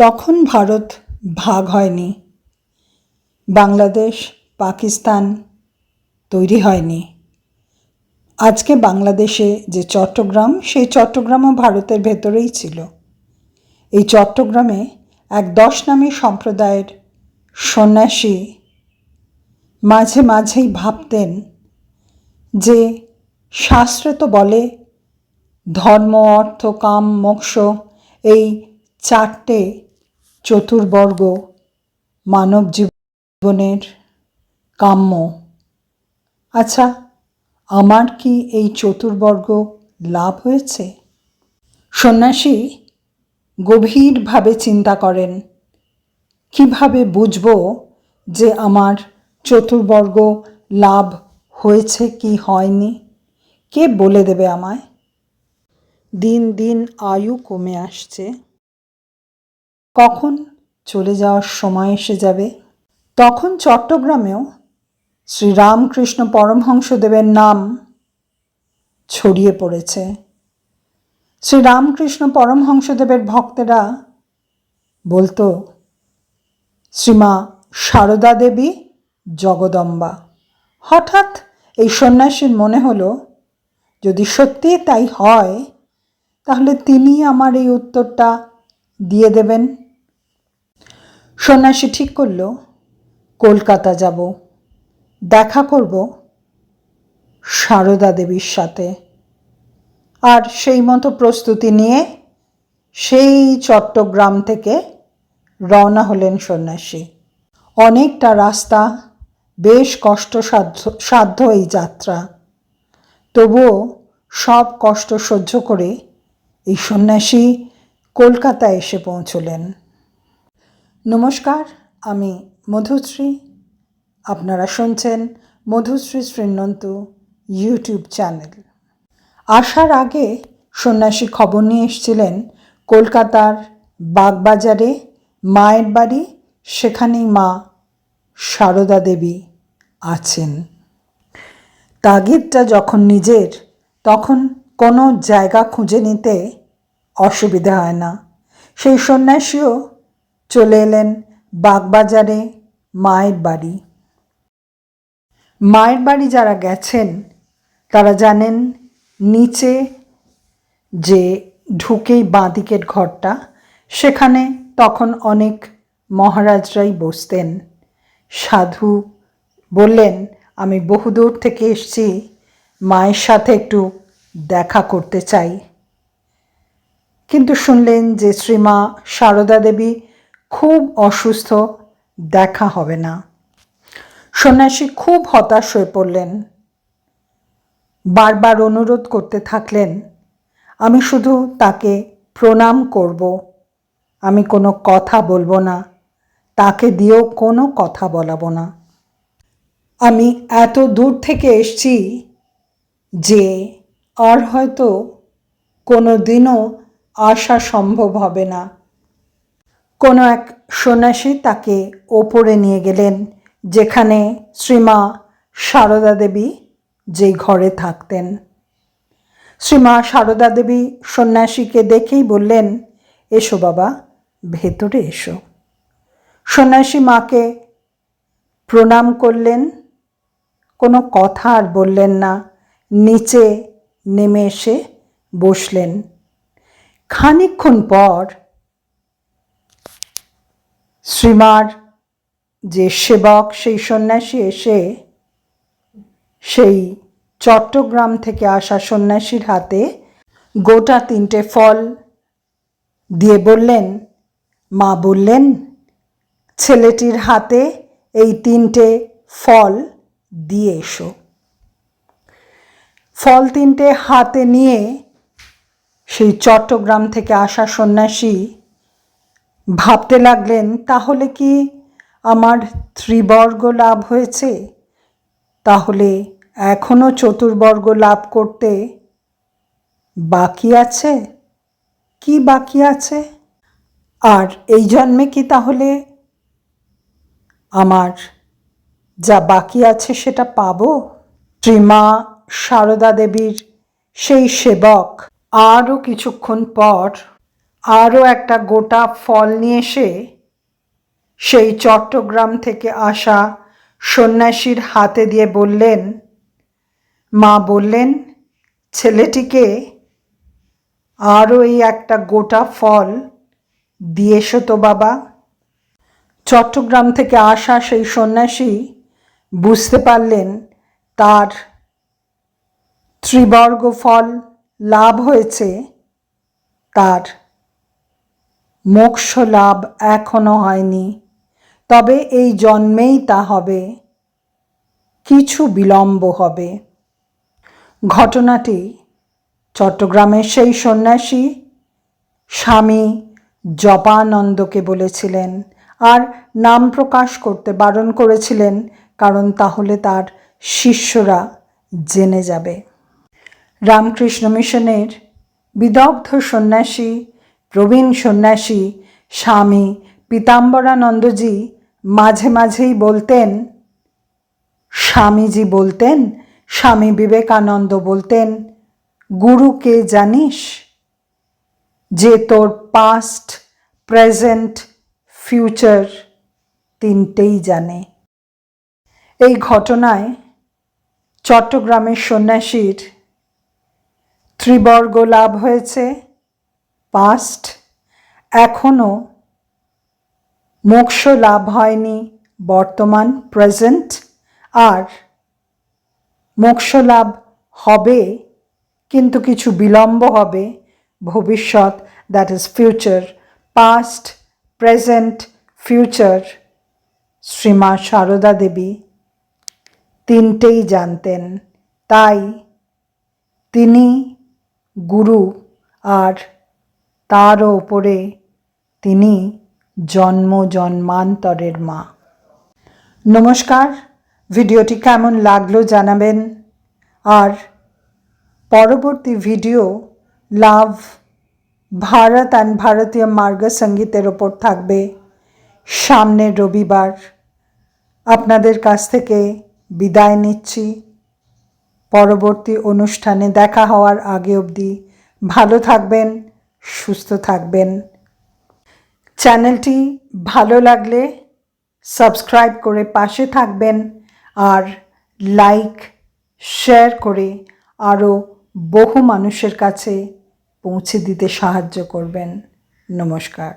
তখন ভারত ভাগ হয়নি। বাংলাদেশ, পাকিস্তান তৈরি হয়নি। আজকে বাংলাদেশে যে চট্টগ্রাম, সেই চট্টগ্রামও ভারতের ভেতরেই ছিল। এই চট্টগ্রামে এক দশ নামী সম্প্রদায়ের সন্ন্যাসী মাঝে মাঝেই ভাবতেন যে শাস্ত্রে তো বলে, ধর্ম, অর্থ, কাম, মোক্ষ, এই চারটে চতুর্বর্গ মানব জীবনের কাম্য। আচ্ছা আমার কি এই চতুর্বর্গ লাভ হয়েছে? সন্ন্যাসী গভীরভাবে চিন্তা করেন, কীভাবে বুঝব যে আমার চতুর্বর্গ লাভ হয়েছে কি হয়নি? কে বলে দেবে আমায়? দিন দিন আয়ু কমে আসছে। কখন চলে যাওয়ার সময় এসে যাবে? তখন চট্টগ্রামেও শ্রীরামকৃষ্ণ পরমহংসদেবের নাম ছড়িয়ে পড়েছে। শ্রীরামকৃষ্ণ পরমহংসদেবের ভক্তেরা বলতো, শ্রীমা সারদা দেবী জগদম্বা। হঠাৎ এই সন্ন্যাসীর মনে হলো, যদি সত্যি তাই হয়, তাহলে তিনি আমার এই উত্তরটা দিয়ে দেবেন। সন্ন্যাসী ঠিক করল, কলকাতা যাব, দেখা করব সারদা দেবীর সাথে। আর সেই মতো প্রস্তুতি নিয়ে সেই চট্টগ্রাম থেকে রওনা হলেন সন্ন্যাসী। অনেকটা রাস্তা, বেশ কষ্টসাধ্য, সাধ্য এই যাত্রা। তবুও সব কষ্ট সহ্য করে এই সন্ন্যাসী কলকাতায় এসে পৌঁছলেন। নমস্কার, আমি মধুশ্রী। আপনারা শুনছেন মধুশ্রী শ্রীনন্তু ইউটিউব চ্যানেল। আসার আগে সন্ন্যাসী খবর নিয়ে এসেছিলেন কলকাতার বাগবাজারে মায়ের বাড়ি, সেখানেই মা সারদা দেবী আছেন। তাগিদটা যখন নিজের, তখন কোনো জায়গা খুঁজে নিতে অসুবিধা হয় না। সেই সন্ন্যাসীও চলে এলেন বাগবাজারে মায়ের বাড়ি। মায়ের বাড়ি যারা গেছেন, তারা জানেন নিচে যে ঢুকেই বাঁদিকের ঘরটা, সেখানে তখন অনেক মহারাজরাই বসতেন। সাধু বললেন, আমি বহুদূর থেকে এসছি, মায়ের সাথে একটু দেখা করতে চাই। কিন্তু শুনলেন যে শ্রীমা সারদা দেবী খুব অসুস্থ, দেখা হবে না। সন্ন্যাসী খুব হতাশ হয়ে পড়লেন। বারবার অনুরোধ করতে থাকলেন, আমি শুধু তাকে প্রণাম করব, আমি কোনো কথা বলব না, তাকে দিয়েও কোনো কথা বলাবো না। আমি এত দূর থেকে এসছি যে আর হয়তো কোনো দিনও আসা সম্ভব হবে না। কোনো এক সন্ন্যাসী তাকে ওপরে নিয়ে গেলেন, যেখানে শ্রীমা সারদা দেবী যেই ঘরে থাকতেন। শ্রীমা সারদা দেবী সন্ন্যাসীকে দেখেই বললেন, এসো বাবা, ভেতরে এসো। সন্ন্যাসী মাকে প্রণাম করলেন, কোনো কথা আর বললেন না, নিচে নেমে এসে বসলেন। খানিক্ষণ পর শ্রীমার যে সেবক, সেই সন্ন্যাসী এসে সেই চট্টগ্রাম থেকে আসা সন্ন্যাসীর হাতে গোটা তিনটে ফল দিয়ে বললেন, মা বললেন, ছেলেটির হাতে এই তিনটে ফল দিয়ে এসো। ফল তিনটে হাতে নিয়ে সেই চট্টগ্রাম থেকে আসা সন্ন্যাসী ভাবতে লাগলেন, তাহলে কি আমার ত্রিবর্গ লাভ হয়েছে? তাহলে এখনও চতুর্বর্গ লাভ করতে বাকি আছে? কি বাকি আছে? আর এই জন্মে কি তাহলে আমার যা বাকি আছে সেটা পাবো? শ্রীমা সারদা দেবীর সেই সেবক। আরও কিছুক্ষণ পর আরও একটা গোটা ফল নিয়ে এসে সেই চট্টগ্রাম থেকে আসা সন্ন্যাসীর হাতে দিয়ে বললেন, মা বললেন, ছেলেটিকে আরও এই একটা গোটা ফল দিয়ে এসো তো বাবা। চট্টগ্রাম থেকে আসা সেই সন্ন্যাসী বুঝতে পারলেন তার ত্রিবর্গ ফল লাভ হয়েছে, তার মোক্ষ লাভ এখনও হয়নি। তবে এই জন্মেই তা হবে। কিছু বিলম্ব হবে। ঘটনাটি চট্টগ্রামের সেই সন্ন্যাসী স্বামী জপানন্দকে বলেছিলেন আর নাম প্রকাশ করতে বারণ করেছিলেন কারণ তাহলে তার শিষ্যরা জেনে যাবে। রামকৃষ্ণ মিশনের বিদগ্ধ সন্ন্যাসী প্রবীণ সন্ন্যাসী স্বামী পীতাম্বরানন্দজি মাঝে মাঝেই বলতেন, স্বামীজি বলতেন, স্বামী বিবেকানন্দ বলতেন গুরুকে জানিস যে তোর পাস্ট প্রেজেন্ট ফিউচার তিনটেই জানে? এই ঘটনায় চট্টগ্রামের সন্ন্যাসীর ত্রিবর্গ লাভ হয়েছে। পাস্ট এখনও মোক্ষ লাভ হয়নি বর্তমান প্রেজেন্ট আর মোক্ষ লাভ হবে, কিন্তু কিছু বিলম্ব হবে, ভবিষ্যৎ that is future past present future Srima Sarada Devi তিনটেই জানতেন। তাই তিনি গুরু আর তারও ওপরে তিনি জন্ম জন্মান্তরের মা। নমস্কার, ভিডিওটি কেমন লাগল জানাবেন। আর পরবর্তী ভিডিও লাভ ভারত অ্যান্ড ভারতীয় মার্গ সঙ্গীতের ওপর থাকবে। সামনের রবিবার আপনাদের কাছ থেকে বিদায় নিচ্ছি। পরবর্তী অনুষ্ঠানে দেখা হওয়ার আগে অবধি ভালো থাকবেন। সুস্থ থাকবেন। চ্যানেলটি ভালো লাগলে সাবস্ক্রাইব করে পাশে থাকবেন আর লাইক, শেয়ার করে আরও বহু মানুষের কাছে পৌঁছে দিতে সাহায্য করবেন। নমস্কার।